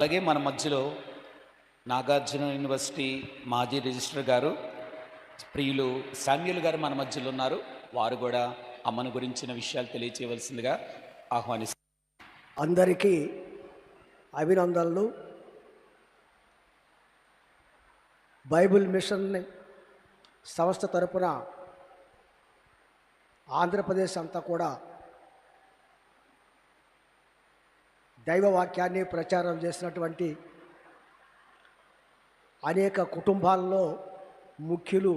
అలాగే మన మధ్యలో నాగార్జున యూనివర్సిటీ మాజీ రిజిస్టర్ గారు ప్రియులు శామ్యుల్ గారు మన మధ్యలో ఉన్నారు. వారు కూడా అమ్మను గురించిన విషయాలు తెలియచేయవలసిందిగా ఆహ్వానిస్తారు అందరికీ అభినందనలు. బైబిల్ మిషన్ సంస్థ తరపున ఆంధ్రప్రదేశ్ అంతా కూడా దైవ వాక్యాన్ని ప్రచారం చేసినటువంటి అనేక కుటుంబాల్లో ముఖ్యులు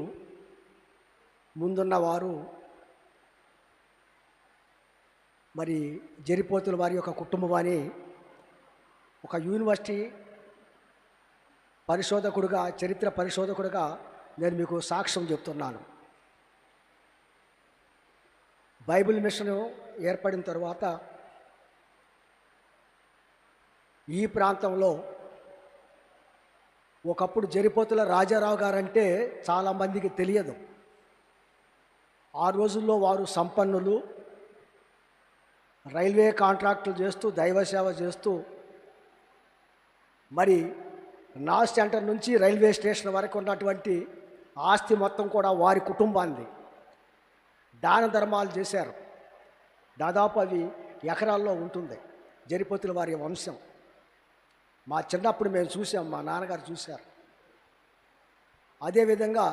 ముందున్న వారు మరి జరిపోతుల వారి యొక్క కుటుంబం అని ఒక యూనివర్సిటీ పరిశోధకుడుగా చరిత్ర పరిశోధకుడుగా నేను మీకు సాక్ష్యం చెప్తున్నాను. బైబిల్ మిషన్ ఏర్పడిన తర్వాత ఈ ప్రాంతంలో ఒకప్పుడు జరిపోతుల రాజారావు గారంటే చాలామందికి తెలియదు. ఆ రోజుల్లో వారు సంపన్నులు రైల్వే కాంట్రాక్టులు చేస్తూ దైవ సేవ చేస్తూ మరి నాస్ సెంటర్ నుంచి రైల్వే స్టేషన్ వరకు ఉన్నటువంటి ఆస్తి మొత్తం కూడా వారి కుటుంబాన్ని దాన ధర్మాలు చేశారు. దాదాపు అవి ఎకరాల్లో ఉంటుంది. జరిపోతుల వారి వంశం. మా చిన్నప్పుడు మేము చూసాం మా నాన్నగారు చూశారు. అదేవిధంగా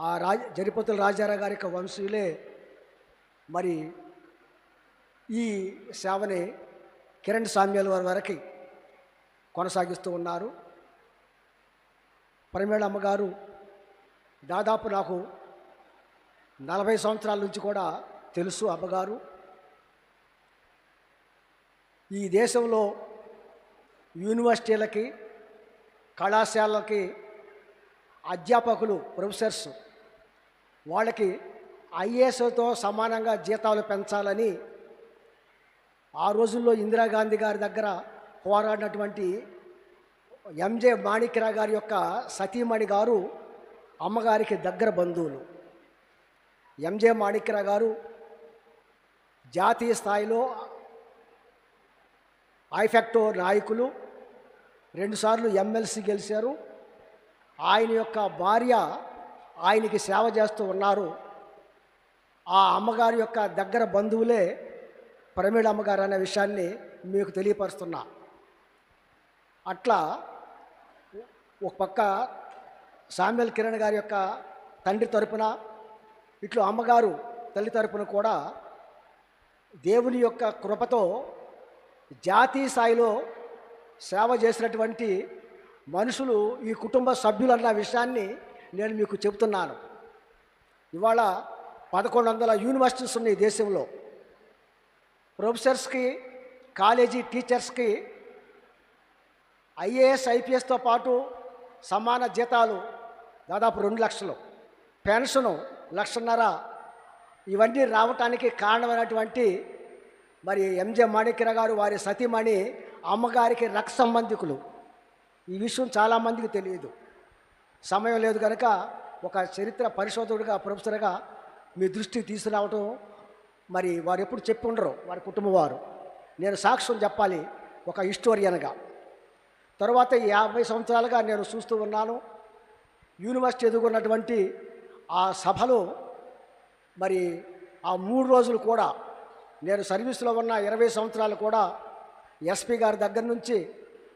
ఆ రాజ జరిపతుల రాజారా గారి యొక్క వంశీయులే మరి ఈ సేవని కిరణ్ సామ్యాల వారి వరకు కొనసాగిస్తూ ఉన్నారు. పరిమేళ అమ్మగారు దాదాపు నాకు నలభై సంవత్సరాల నుంచి కూడా తెలుసు అమ్మగారు. ఈ దేశంలో యూనివర్సిటీలకి కళాశాలలకి అధ్యాపకులు ప్రొఫెసర్స్ వాళ్ళకి ఐఏఎస్తో సమానంగా జీతాలు పెంచాలని ఆ రోజుల్లో ఇందిరాగాంధీ గారి దగ్గర పోరాడినటువంటి ఎంజే మాణిక్యరా గారి యొక్క సతీమణి గారు అమ్మగారికి దగ్గర బంధువులు. ఎంజే మాణిక్యరా గారు జాతీయ స్థాయిలో ఐఫెక్టో నాయకులు రెండుసార్లు ఎమ్మెల్సీ గెలిచారు. ఆయన యొక్క భార్య ఆయనకి సేవ చేస్తూ ఉన్నారు. ఆ అమ్మగారి యొక్క దగ్గర బంధువులే ప్రమీళ అమ్మగారు అనే విషయాన్ని మీకు తెలియపరుస్తున్నా. అట్లా ఒక పక్క సామ్యల్ కిరణ్ గారి యొక్క తండ్రి తరపున ఇట్లు అమ్మగారు తల్లి తరపున కూడా దేవుని యొక్క కృపతో జాతీయ స్థాయిలో సేవ చేసినటువంటి మనుషులు ఈ కుటుంబ సభ్యులు అన్న విషయాన్ని నేను మీకు చెబుతున్నాను. ఇవాళ పదకొండు వందల యూనివర్సిటీస్ ఉన్నాయి ఈ దేశంలో. ప్రొఫెసర్స్కి కాలేజీ టీచర్స్కి ఐఏఎస్ ఐపీఎస్తో పాటు సమాన జీతాలు దాదాపు రెండు లక్షలు. పెన్షను లక్షన్నర. ఇవన్నీ రావటానికి కారణమైనటువంటి మరి ఎంజే మాణిక్యరావు గారు వారి సతీమణి అమ్మగారికి రక్త సంబంధికులు. ఈ విషయం చాలామందికి తెలియదు. సమయం లేదు కనుక ఒక చరిత్ర పరిశోధకుడిగా ప్రొఫెసర్గా మీ దృష్టికి తీసుకురావటం మరి వారు ఎప్పుడు చెప్పి ఉండరు వారి కుటుంబం వారు. నేను సాక్ష్యం చెప్పాలి ఒక హిస్టోరియన్గా. తర్వాత యాభై సంవత్సరాలుగా నేను చూస్తూ ఉన్నాను. యూనివర్సిటీ ఎదుగున్నటువంటి ఆ సభలో మరి ఆ మూడు రోజులు కూడా నేను సర్వీస్లో ఉన్న ఇరవై సంవత్సరాలు కూడా ఎస్పీ గారి దగ్గర నుంచి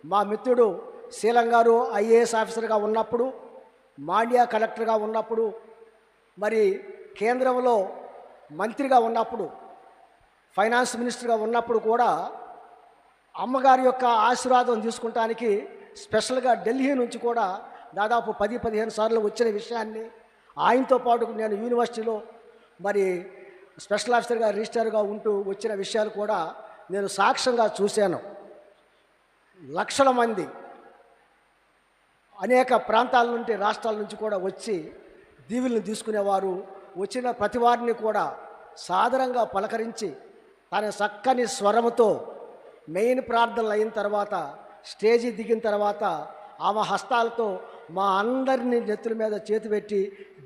మా మిత్రుడు శీలం గారు ఐఏఎస్ ఆఫీసర్గా ఉన్నప్పుడు మాండ్యా కలెక్టర్గా ఉన్నప్పుడు మరి కేంద్రంలో మంత్రిగా ఉన్నప్పుడు ఫైనాన్స్ మినిస్టర్గా ఉన్నప్పుడు కూడా అమ్మగారి యొక్క ఆశీర్వాదం తీసుకుంటానికి స్పెషల్గా ఢిల్లీ నుంచి కూడా దాదాపు పది పదిహేను సార్లు వచ్చిన విషయాన్ని ఆయనతో పాటు నేను యూనివర్సిటీలో మరి స్పెషల్ ఆఫీసర్గా రిజిస్టర్గా ఉంటూ వచ్చిన విషయాలు కూడా నేను సాక్ష్యంగా చూశాను. లక్షల మంది అనేక ప్రాంతాల నుండి రాష్ట్రాల నుంచి కూడా వచ్చి దీవులను తీసుకునేవారు. వచ్చిన ప్రతి వారిని కూడా సాదరంగా పలకరించి తన చక్కని స్వరముతో మెయిన్ ప్రార్థనలు అయిన తర్వాత స్టేజీ దిగిన తర్వాత ఆమె హస్తాలతో మా అందరినీ నెత్తుల మీద చేతి పెట్టి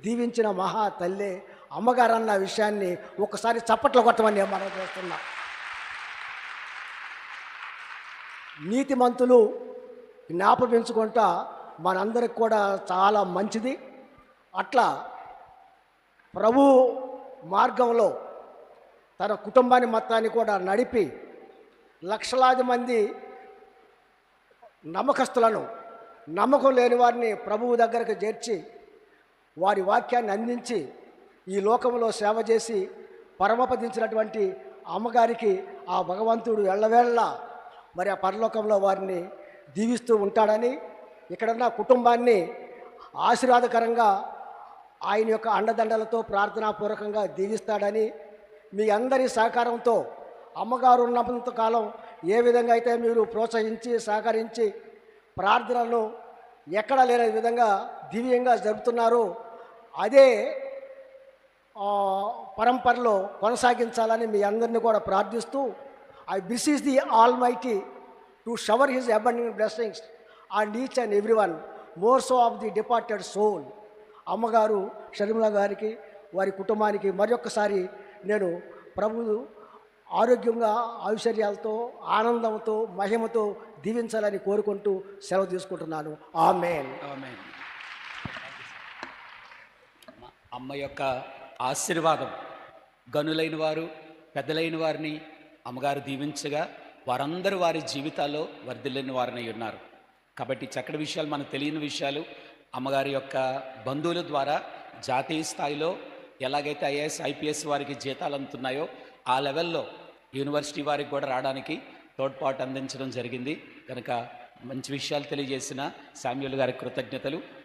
దీవించిన మహా తల్లే అమ్మగారు అన్న విషయాన్ని ఒకసారి చప్పట్లు కొట్టమని మనం చేస్తున్నా. నీతిమంతులు జ్ఞాపపించుకుంటా మనందరికి కూడా చాలా మంచిది. అట్లా ప్రభు మార్గంలో తన కుటుంబాన్ని మొత్తాన్ని కూడా నడిపి లక్షలాది మంది నమ్మకస్తులను నమ్మకం లేని వారిని ప్రభువు దగ్గరకు చేర్చి వారి వాక్యాన్ని అందించి ఈ లోకంలో సేవ చేసి పరమపదించినటువంటి అమ్మగారికి ఆ భగవంతుడు ఎళ్ళవేళ్ళ మరి ఆ పరలోకంలో వారిని దీవిస్తూ ఉంటాడని ఇక్కడున్న కుటుంబాన్ని ఆశీర్వాదకరంగా ఆయన యొక్క అండదండలతో ప్రార్థనాపూర్వకంగా దీవిస్తాడని మీ అందరి సహకారంతో అమ్మగారు ఉన్నంత కాలం ఏ విధంగా అయితే మీరు ప్రోత్సహించి సహకరించి ప్రార్థనలను ఎక్కడా లేని విధంగా దివ్యంగా జరుపుతున్నారో అదే పరంపరలో కొనసాగించాలని మీ అందరిని కూడా ప్రార్థిస్తూ I beseech the almighty to shower his abounding blessings and each and every one more so of the departed soul అమ్మగారు షర్మిల గారికి వారి కుటుంబానికి మరొకసారి నేను ప్రభు ఆరోగ్యంగా ఐశ్వర్యాలతో ఆనందంతో మహిమతో దీవించాలని కోరుకుంటూ సెలవు తీసుకుంటున్నాను. ఆమెన్. ఆమెన్. అమ్మ యొక్క ఆశీర్వాదం గనులైన వారు పెద్దలైన వారిని అమ్మగారు దీవించగా వారందరూ వారి జీవితాల్లో వర్ధిల్లిన వారిని ఉన్నారు. కాబట్టి చక్కటి విషయాలు మనకు తెలియని విషయాలు అమ్మగారి యొక్క బంధువుల ద్వారా జాతీయ స్థాయిలో ఎలాగైతే ఐఏఎస్ ఐపీఎస్ వారికి జీతాలు అందుతున్నాయో ఆ లెవెల్లో యూనివర్సిటీ వారికి కూడా రావడానికి తోడ్పాటు అందించడం జరిగింది. కనుక మంచి విషయాలు తెలియజేసిన శామ్యుల్ గారి కృతజ్ఞతలు.